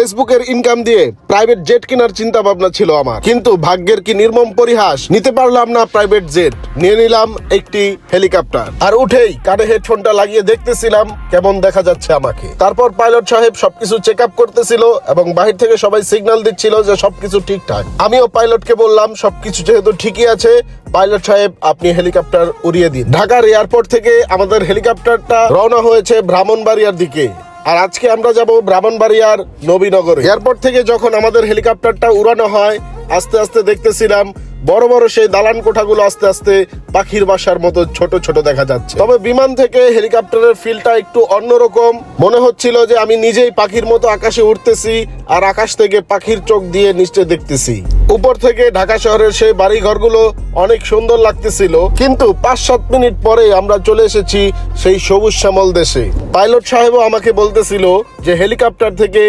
ফেসবুকের ইনকাম দিয়ে private jet কেনার চিন্তা ভাবনা ছিল আমার। কিন্তু ভাগ্যের কি নির্মম পরিহাস, নিতে পারলাম না প্রাইভেট জেট নিয়ে নিলাম একটি হেলিকপ্টার আর উঠেই কানে হেডফোনটা লাগিয়ে দেখতেছিলাম কেমন দেখা যাচ্ছে আমাকে। তারপর পাইলট সাহেব সবকিছু চেক আপ করতেছিল এবং বাহির থেকে সবাই সিগন্যাল দিচ্ছিল যে সবকিছু ঠিকঠাক। আমিও পাইলটকে বললাম, সবকিছু যেহেতু ঠিকই আছে পাইলট সাহেব, আপনি হেলিকপ্টার উড়িয়ে দিন। ঢাকার এয়ারপোর্ট থেকে আমাদের হেলিকপ্টারটা রওনা হয়েছে ব্রাহ্মণবাড়িয়ার দিকে। আর আজকে আমরা যাব ব্রাহ্মণবাড়িয়ার নবীনগর। এয়ারপোর্ট থেকে যখন আমাদের হেলিকপ্টারটা উড়ানো হয়, আস্তে আস্তে দেখতেছিলাম বড় বড় সেই দালান কোঠাগুলো আস্তে আস্তে পাখির বাসার মতো ছোট ছোট দেখা যাচ্ছে। তবে বিমান থেকে হেলিকপ্টারের ফিলটা একটু অন্যরকম। মনে হচ্ছিল যে আমি নিজেই পাখির মতো আকাশে উঠতেছি আর আকাশ থেকে পাখির চোখ দিয়ে নিচে দেখতেছি। উপর থেকে ঢাকা শহরের সেই বাড়ি ঘরগুলো অনেক সুন্দর লাগতেছিল। কিন্তু পাঁচ সাত মিনিট পরে আমরা চলে এসেছি সেই সবুজ শ্যামল দেশে। পাইলট সাহেবও আমাকে বলতেছিল যে হেলিকপ্টার থেকে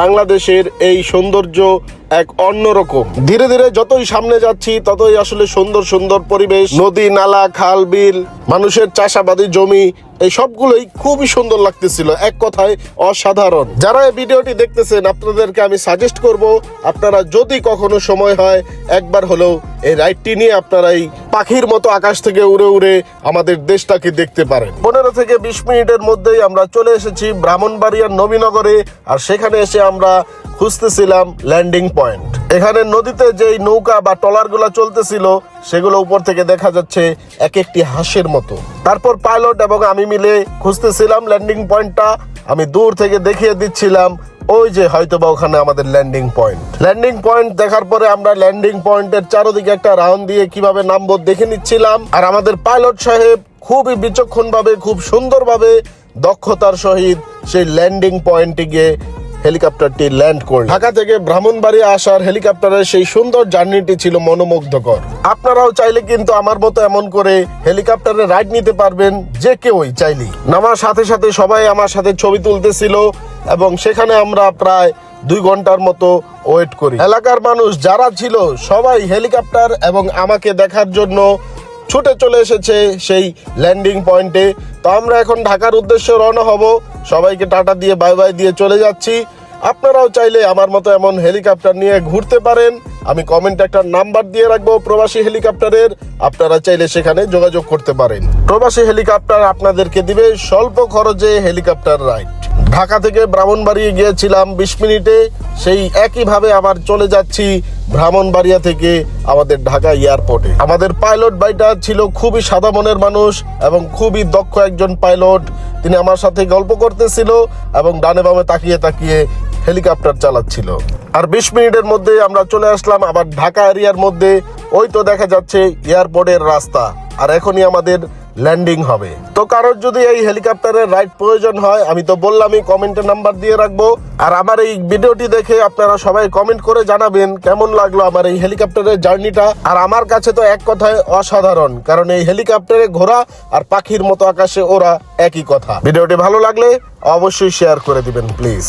বাংলাদেশের এই সৌন্দর্য এক অন্যরকম ধীরে ধীরে যতই সামনে যাচ্ছি, ততই আসলে সুন্দর সুন্দর পরিবেশ, নদী, নালা, খাল, বিল, মানুষের চাষাবাদী জমি এই সবগুলোই খুবই সুন্দর লাগতেছিল। এক কথায় অসাধারণ। যারা এই ভিডিওটি দেখতেছেন, আপনাদেরকে আমি সাজেস্ট করব, আপনারা যদি কখনো সময় হয়, একবার হলেও এই রাইডটি নিয়ে আপনারা এই পাখির মতো আকাশ থেকে উড়ে উড়ে আমাদের দেশটাকে দেখতে পারেন। পনেরো থেকে বিশ মিনিটের মধ্যেই আমরা চলে এসেছি ব্রাহ্মণবাড়িয়ার নবীনগরে, আর সেখানে এসে আমরা খুঁজতেছিলাম ল্যান্ডিং পয়েন্ট এখানে নদীতে যেই নৌকা বা ট্রলারগুলো চলতেছিল, সেগুলো উপর থেকে দেখা যাচ্ছে এক একটি হাঁসের মতো। তারপর পাইলট এবং আমি মিলে খুঁজতেছিলাম ল্যান্ডিং পয়েন্টটা আমি দূর থেকে দেখিয়ে দিচ্ছিলাম, ওই যে হয়তোবা ওখানে আমাদের ল্যান্ডিং পয়েন্ট ল্যান্ডিং পয়েন্ট দেখার পরে আমরা ল্যান্ডিং পয়েন্টের চারদিকে একটা রাউন্ড দিয়ে কীভাবে নামবো দেখে নিচ্ছিলাম। আর আমাদের পাইলট সাহেব খুবই বিচক্ষণ ভাবে খুব সুন্দরভাবে দক্ষতার সহিত সেই ল্যান্ডিং পয়েন্টে গিয়ে হেলিকপ্টারটি ল্যান্ড করল ঢাকা থেকে ব্রাহ্মণবাড়ি আসার হেলিকপ্টারের সেই সুন্দর জার্নিটি ছিল মনোমুগ্ধকর। আপনারাও চাইলে কিন্তু আমার মতো এমন করে হেলিকপ্টারে রাইড নিতে পারবেন, যে কেউই চাইলেই। নামার সাথে সাথে সবাই আমার সাথে ছবি তুলতেছিল এবং সেখানে আমরা প্রায় দুই ঘণ্টার মতো ওয়েট করি। এলাকার মানুষ যারা ছিল সবাই হেলিকপ্টার এবং আমাকে দেখার জন্য ছুটে চলে এসেছে সেই ল্যান্ডিং পয়েন্টে তো আমরা এখন ঢাকার উদ্দেশ্যে রওনা হব। সবাইকে টাটা দিয়ে বাই বাই দিয়ে চলে যাচ্ছি। আপনারাও চাইলে আমার মতো এমন হেলিকপ্টার নিয়ে ঘুরতে পারেন। আমি কমেন্টে একটা নাম্বার দিয়ে রাখব প্রবাসী হেলিকপ্টারের আপনারা চাইলে সেখানে যোগাযোগ করতে পারেন। প্রবাসী হেলিকপ্টার আপনাদেরকে দিবে স্বল্প খরচে হেলিকপ্টার রাইড ঢাকা থেকে ব্রাহ্মণবাড়িয়ে গিয়েছিলাম। বিশ মিনিটে সেই একইভাবে আবার চলে যাচ্ছি ব্রাহ্মণবাড়িয়া থেকে আমাদের ঢাকা এয়ারপোর্টে। আমাদের পাইলট ভাইটা ছিল খুবই সাদা মনের মানুষ এবং খুবই দক্ষ একজন পাইলট। তিনি আমার সাথে গল্প করতেছিল এবং ডানে বামে তাকিয়ে তাকিয়ে হেলিকপ্টার চালাচ্ছিল। আর বিশ মিনিটের মধ্যে আমরা চলে আসলাম আবার ঢাকা এরিয়ার মধ্যে। ওই তো দেখা যাচ্ছে এয়ারপোর্টের রাস্তা। আর এখনই আমাদের ল্যান্ডিং হবে। তো কারোর যদি এই হেলিকপ্টারের রাইড প্রয়োজন হয়, আমি তো বললামই কমেন্টে নাম্বার দিয়ে রাখব। আর আমার এই ভিডিওটি দেখে আপনারা সবাই কমেন্ট করে জানাবেন, কেমন লাগল আমার এই হেলিকপ্টারের জার্নিটা আর আমার কাছে তো এক কথায় অসাধারণ, কারণ এই হেলিকপ্টারে ঘোরা আর পাখির মতো আকাশে ওরা একই কথা। ভিডিওটি ভালো লাগলে অবশ্যই শেয়ার করে দিবেন প্লিজ